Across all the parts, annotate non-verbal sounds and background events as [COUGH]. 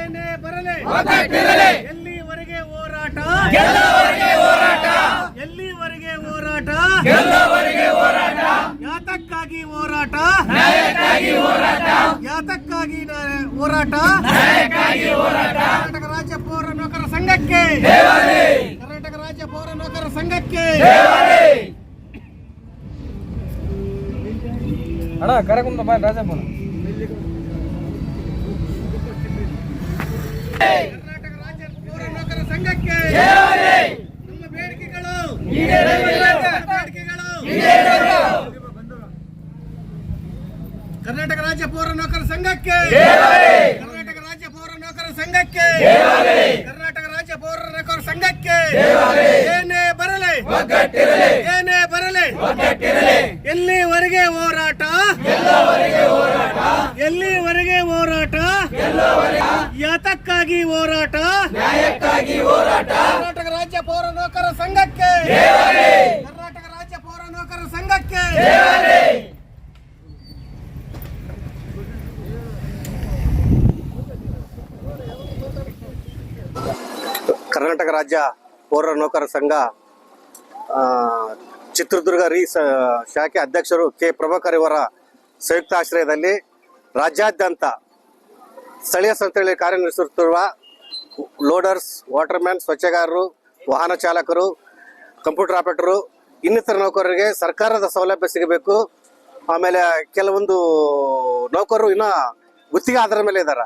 ಏನೇ ಎಲ್ಲಿವರೆಗೆ ಹೋರಾಟ? ಎಲ್ಲಿವರೆಗೆ ಹೋರಾಟ? ಯಾತಕ್ಕಾಗಿ ಹೋರಾಟ? ಹೋರಾಟ. ಕರ್ನಾಟಕ ರಾಜ್ಯ ಪೌರ ನೌಕರ ಸಂಘಕ್ಕೆ. ಕರ್ನಾಟಕ ರಾಜ್ಯ ಪೌರ ನೌಕರ ಸಂಘಕ್ಕೆ. ಅಣ್ಣ ಕರಗುಂದ ಕರ್ನಾಟಕ ರಾಜ್ಯ ಪೌರ ನೌಕರ ಸಂಘಕ್ಕೆ ನಮ್ಮ ಬೇಡಿಕೆಗಳು. ಬೇಡಿಕೆಗಳು. ಕರ್ನಾಟಕ ರಾಜ್ಯ ಪೌರ ನೌಕರ ಸಂಘಕ್ಕೆ ಕರ್ನಾಟಕ ರಾಜ್ಯ ಪೌರ ನೌಕರ ಸಂಘಕ್ಕೆ ಕರ್ನಾಟಕ ರಾಜ್ಯ ಪೌರ ನೌಕರ ಸಂಘಕ್ಕೆ ಏನೇ ಬರಲಿ ಏನೇ ಬರಲಿ ಎಲ್ಲಿವರೆಗೆ ಹೋರಾಟ? ಗೆಲ್ಲುವವರೆಗೆ ಹೋರಾಟ. ಯಾತಕ್ಕಾಗಿ ಹೋರಾಟ. ನ್ಯಾಯಕ್ಕಾಗಿ ಹೋರಾಟ. ಕರ್ನಾಟಕ ರಾಜ್ಯ ಪೌರ ನೌಕರ ಸಂಘಕ್ಕೆ. ಕರ್ನಾಟಕ ರಾಜ್ಯ ಪೌರ ನೌಕರ ಸಂಘಕ್ಕೆ. ಕರ್ನಾಟಕ ರಾಜ್ಯ ಪೌರ ನೌಕರ ಸಂಘ ಆ, ಚಿತ್ರದುರ್ಗ ರೀ ಸ- ಶಾಖೆ ಅಧ್ಯಕ್ಷರು ಕೆ. ಪ್ರಭಾಕರ್ ಇವರ ಸಂಯುಕ್ತ ಆಶ್ರಯದಲ್ಲಿ ರಾಜ್ಯಾದ್ಯಂತ ಸ್ಥಳೀಯ ಸಂಸ್ಥೆಗಳಲ್ಲಿ ಕಾರ್ಯನಿರ್ವಹಿಸುತ್ತಿರುವ ಲೋಡರ್ಸ್, ವಾಟರ್ಮ್ಯಾನ್, ಸ್ವಚ್ಛಗಾರರು, ವಾಹನ ಚಾಲಕರು, ಕಂಪ್ಯೂಟರ್ ಆಪರೇಟರು, ಇನ್ನಿತರ ನೌಕರರಿಗೆ ಸರ್ಕಾರದ ಸೌಲಭ್ಯ ಸಿಗಬೇಕು. ಆಮೇಲೆ ಕೆಲವೊಂದು ನೌಕರರು ಇನ್ನೂ ಗುತ್ತಿಗೆ ಆಧಾರದ ಮೇಲೆ ಇದ್ದಾರೆ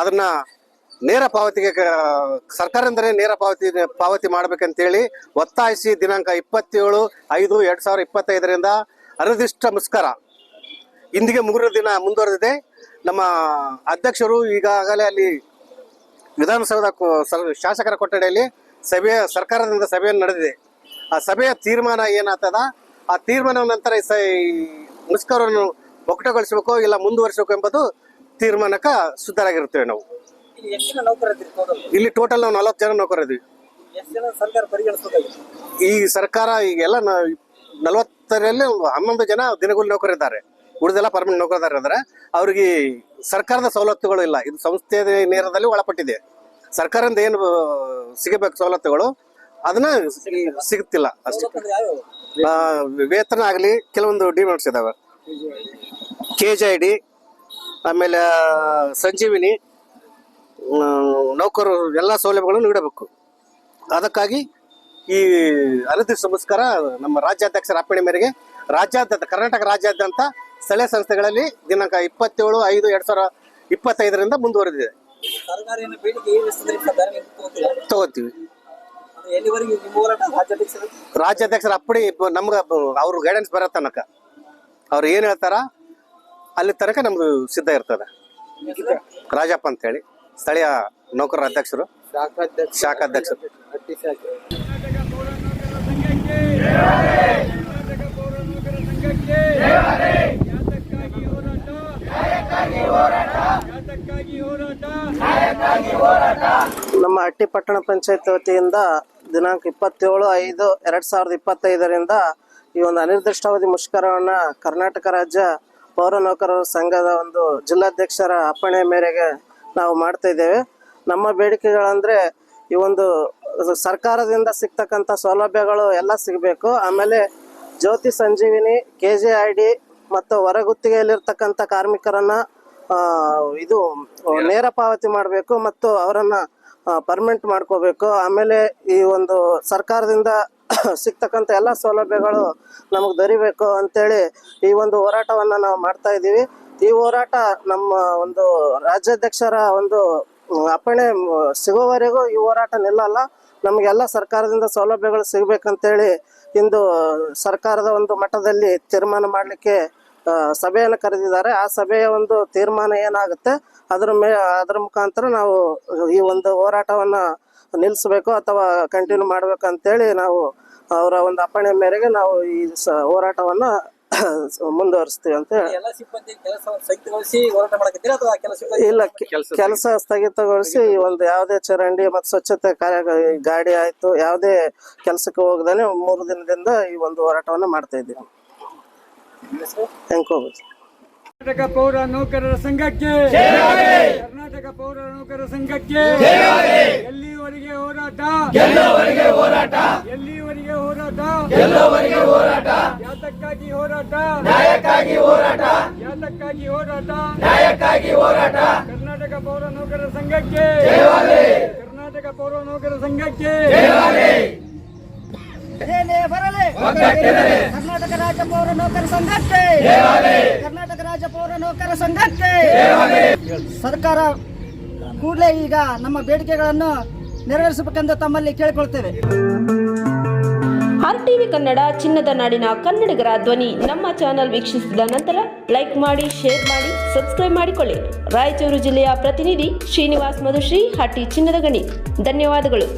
ಅದನ್ನ ನೇರ ಪಾವತಿಗೆ ಸರ್ಕಾರದಿಂದಲೇ ನೇರ ಪಾವತಿ ಪಾವತಿ ಮಾಡಬೇಕಂತೇಳಿ ಒತ್ತಾಯಿಸಿ ದಿನಾಂಕ ಇಪ್ಪತ್ತೇಳು ಐದು ಎರಡು ಸಾವಿರದ ಇಪ್ಪತ್ತೈದರಿಂದ ಅನಿರ್ದಿಷ್ಟ ಮುಷ್ಕರ ಇಂದಿಗೆ ಮೂರನೇ ದಿನ ಮುಂದುವರೆದಿದೆ. ನಮ್ಮ ಅಧ್ಯಕ್ಷರು ಈಗಾಗಲೇ ಅಲ್ಲಿ ವಿಧಾನಸೌಧ ಶಾಸಕರ ಕೊಠಡಿಯಲ್ಲಿ ಸಭೆಯ ಸರ್ಕಾರದಿಂದ ಸಭೆಯನ್ನು ನಡೆದಿದೆ. ಆ ಸಭೆಯ ತೀರ್ಮಾನ ಏನಾಗ್ತದ? ಆ ತೀರ್ಮಾನ ನಂತರ ಈ ಮುಷ್ಕರವನ್ನು ಒಕ್ಕಟಗೊಳಿಸಬೇಕು ಇಲ್ಲ ಮುಂದುವರಿಸಬೇಕು ಎಂಬುದು ತೀರ್ಮಾನಕ್ಕೆ ಸುದ್ದರಾಗಿರುತ್ತೇವೆ ನಾವು. ಇಲ್ಲಿ ಟೋಟಲ್ ನಾವು ನಲವತ್ತು ಜನ ನೌಕರಿದ್ವಿ ಈ ಸರ್ಕಾರ ಈಗೆಲ್ಲ ನಲವತ್ತರಲ್ಲಿ ಹನ್ನೊಂದು ಜನ ದಿನಗೂಲಿ ನೌಕರಿದ್ದಾರೆ. ಉಳಿದೆಲ್ಲ ಪರ್ಮನೆಂಟ್ ನೌಕರದಾರ ಅಂದ್ರೆ ಅವ್ರಿಗೆ ಸರ್ಕಾರದ ಸವಲತ್ತುಗಳು ಇಲ್ಲ. ಇದು ಸಂಸ್ಥೆ ನೇರದಲ್ಲಿ ಒಳಪಟ್ಟಿದೆ. ಸರ್ಕಾರದಿಂದ ಏನು ಸಿಗಬೇಕು ಸವಲತ್ತುಗಳು, ಅದನ್ನ ಸಿಗುತ್ತಿಲ್ಲ ಅಷ್ಟೇ. ವೇತನ ಆಗಲಿ, ಕೆಲವೊಂದು ಡಿಮ್ಯಾಂಡ್ಸ್ ಇದಾವೆ. ಕೆ ಜಿ ಐ ಡಿ ಆಮೇಲೆ, ಸಂಜೀವಿನಿ ನೌಕರರು ಎಲ್ಲ ಸೌಲಭ್ಯಗಳನ್ನು ನೀಡಬೇಕು. ಅದಕ್ಕಾಗಿ ಈ ಅನಿರ್ದಿಷ್ಟ ಸಂಸ್ಕಾರ ನಮ್ಮ ರಾಜ್ಯಾಧ್ಯಕ್ಷರ ಅಪ್ಪಣೆ ಮೇರೆಗೆ ರಾಜ್ಯಾದ್ಯಂತ ಕರ್ನಾಟಕ ರಾಜ್ಯಾದ್ಯಂತ ಸ್ಥಳೀಯ ಸಂಸ್ಥೆಗಳಲ್ಲಿ ದಿನಾಂಕ ಇಪ್ಪತ್ತೇಳು ಐದು ಎರಡ್ ಸಾವಿರ ಇಪ್ಪತ್ತೈದರಿಂದ ಮುಂದುವರೆದಿದೆ. ತಗೋತೀವಿ. ರಾಜ್ಯಾಧ್ಯಕ್ಷರು? ಅಪ್ಪಡಿ ನಮ್ಗೆ ಅವ್ರ ಗೈಡೆನ್ಸ್ ಬರೋ ತನಕ. ಅವ್ರು ಏನು ಹೇಳ್ತಾರ ಅಲ್ಲಿ ತನಕ ನಮ್ದು ಸಿದ್ಧ ಇರ್ತದೆ. ರಾಜಪ್ಪ ಅಂತ ಹೇಳಿ ಸ್ಥಳೀಯ ನೌಕರರ ಅಧ್ಯಕ್ಷರು. ಶಾಖಾಧ್ಯಕ್ಷರು. ನಮ್ಮ ಹಟ್ಟಿ ಪಟ್ಟಣ ಪಂಚಾಯತ್ ವತಿಯಿಂದ ದಿನಾಂಕ ಇಪ್ಪತ್ತೇಳು ಐದು ಎರಡ್ ಸಾವಿರದ ಇಪ್ಪತ್ತೈದರಿಂದ ಈ ಒಂದು ಅನಿರ್ದಿಷ್ಟಾವಧಿ ಮುಷ್ಕರವನ್ನು ಕರ್ನಾಟಕ ರಾಜ್ಯ ಪೌರ ನೌಕರರ ಸಂಘದ ಒಂದು ಜಿಲ್ಲಾಧ್ಯಕ್ಷರ ಅಪ್ಪಣೆ ಮೇರೆಗೆ ನಾವು ಮಾಡ್ತಾ ಇದ್ದೇವೆ. ನಮ್ಮ ಬೇಡಿಕೆಗಳಂದ್ರೆ ಈ ಒಂದು ಸರ್ಕಾರದಿಂದ ಸಿಗ್ತಕ್ಕಂಥ ಸೌಲಭ್ಯಗಳು ಎಲ್ಲ ಸಿಗಬೇಕು. ಆಮೇಲೆ Jyothi Sanjeevini K J I D ಮತ್ತು ಹೊರಗುತ್ತಿಗೆಯಲ್ಲಿರ್ತಕ್ಕಂಥ ಕಾರ್ಮಿಕರನ್ನ ಇದು ನೇರ ಪಾವತಿ ಮಾಡಬೇಕು ಮತ್ತು ಅವರನ್ನ ಪರ್ಮನೆಂಟ್ ಮಾಡ್ಕೋಬೇಕು. ಆಮೇಲೆ ಈ ಒಂದು ಸರ್ಕಾರದಿಂದ [COUGHS] ಸಿಗ್ತಕ್ಕಂಥ ಎಲ್ಲ ಸೌಲಭ್ಯಗಳು ನಮಗೆ ದೊರಿಬೇಕು ಅಂತೇಳಿ ಈ ಒಂದು ಹೋರಾಟವನ್ನು ನಾವು ಮಾಡ್ತಾ ಇದ್ದೀವಿ. ಈ ಹೋರಾಟ ನಮ್ಮ ಒಂದು ರಾಜ್ಯಾಧ್ಯಕ್ಷರ ಒಂದು ಅಪ್ಪಣೆ ಸಿಗೋವರೆಗೂ ಈ ಹೋರಾಟ ನಿಲ್ಲಲ್ಲ. ನಮಗೆಲ್ಲ ಸರ್ಕಾರದಿಂದ ಸೌಲಭ್ಯಗಳು ಸಿಗಬೇಕಂತೇಳಿ ಇಂದು ಸರ್ಕಾರದ ಒಂದು ಮಟ್ಟದಲ್ಲಿ ತೀರ್ಮಾನ ಮಾಡಲಿಕ್ಕೆ ಸಭೆಯನ್ನು ಕರೆದಿದ್ದಾರೆ. ಆ ಸಭೆಯ ಒಂದು ತೀರ್ಮಾನ ಏನಾಗುತ್ತೆ, ಅದರ ಮೇ, ಅದರ ಮುಖಾಂತರ ನಾವು ಈ ಒಂದು ಹೋರಾಟವನ್ನು ನಿಲ್ಲಿಸಬೇಕು ಅಥವಾ ಕಂಟಿನ್ಯೂ ಮಾಡಬೇಕು ಅಂತೇಳಿ ನಾವು ಅವರ ಒಂದು ಅಪ್ಪಣೆ ಮೇರೆಗೆ ನಾವು ಈ ಸ, ಹೋರಾಟವನ್ನ ಮುಂದುವರಿಸ್ತೀವಿ ಅಂತ ಇಲ್ಲ ಕೆಲಸ ಸ್ಥಗಿತಗೊಳಿಸಿ ಈ ಒಂದು ಯಾವುದೇ ಚರಂಡಿ ಮತ್ತು ಸ್ವಚ್ಛತೆ ಕಾರ್ಯ ಗಾಡಿ ಆಯ್ತು ಯಾವುದೇ ಕೆಲಸಕ್ಕೆ ಹೋಗದೇ ಮೂರು ದಿನದಿಂದ ಈ ಒಂದು ಹೋರಾಟವನ್ನು ಮಾಡ್ತಾ ಇದ್ದೀವಿ. ಕರ್ನಾಟಕ ಪೌರ ನೌಕರರ ಸಂಘಕ್ಕೆ. ಕರ್ನಾಟಕ ಪೌರ ನೌಕರರ ಸಂಘಕ್ಕೆ. ಎಲ್ಲಿವರೆಗೆ ಹೋರಾಟ? ಗೆಲ್ಲುವವರೆಗೆ ಹೋರಾಟ? ಎಲ್ಲಿವರೆಗೆ ಹೋರಾಟ? ಗೆಲ್ಲುವವರೆಗೆ ಹೋರಾಟ? ಯಾತಕ್ಕಾಗಿ ಹೋರಾಟ? ನ್ಯಾಯಕ್ಕಾಗಿ ಹೋರಾಟ? ಯಾತಕ್ಕಾಗಿ ಹೋರಾಟ? ನ್ಯಾಯಕ್ಕಾಗಿ ಹೋರಾಟ? ಕರ್ನಾಟಕ ಪೌರ ನೌಕರರ ಸಂಘಕ್ಕೆ? ಕರ್ನಾಟಕ ಪೌರ ನೌಕರರ ಸಂಘಕ್ಕೆ? ಬರಲಿ. ಒಗ್ಗಟ್ಟಿರಲಿ. ಕರ್ನಾಟಕ ರಾಜ್ಯ ಪೌರ ನೌಕರ ಸಂಘಕ್ಕೆ? ಕರ್ನಾಟಕ ರಾಜ್ಯ ಪೌರ ನೌಕರ ಸಂಘಕ್ಕೆ? ಸರ್ಕಾರ ಕೂಡಲೇ ಈಗ ನಮ್ಮ ಬೇಡಿಕೆಗಳನ್ನು ನೆರವೇರಿಸಬೇಕೆಂದು ತಮ್ಮಲ್ಲಿ ಕೇಳಿಕೊಳ್ತೇವೆ. ಆರ್ ಟಿವಿ ಕನ್ನಡ ಚಿನ್ನದ ನಾಡಿನ ಕನ್ನಡಿಗರ ಧ್ವನಿ ನಮ್ಮ ಚಾನೆಲ್ ವೀಕ್ಷಿಸಿದ ನಂತರ ಲೈಕ್ ಮಾಡಿ, ಶೇರ್ ಮಾಡಿ, ಸಬ್ಸ್ಕ್ರೈಬ್ ಮಾಡಿಕೊಳ್ಳಿ. ರಾಯಚೂರು ಜಿಲ್ಲೆಯ ಪ್ರತಿನಿಧಿ ಶ್ರೀನಿವಾಸ್ ಮಧುಶ್ರೀ ಹಟ್ಟಿ ಚಿನ್ನದ ಗಣಿ. ಧನ್ಯವಾದಗಳು.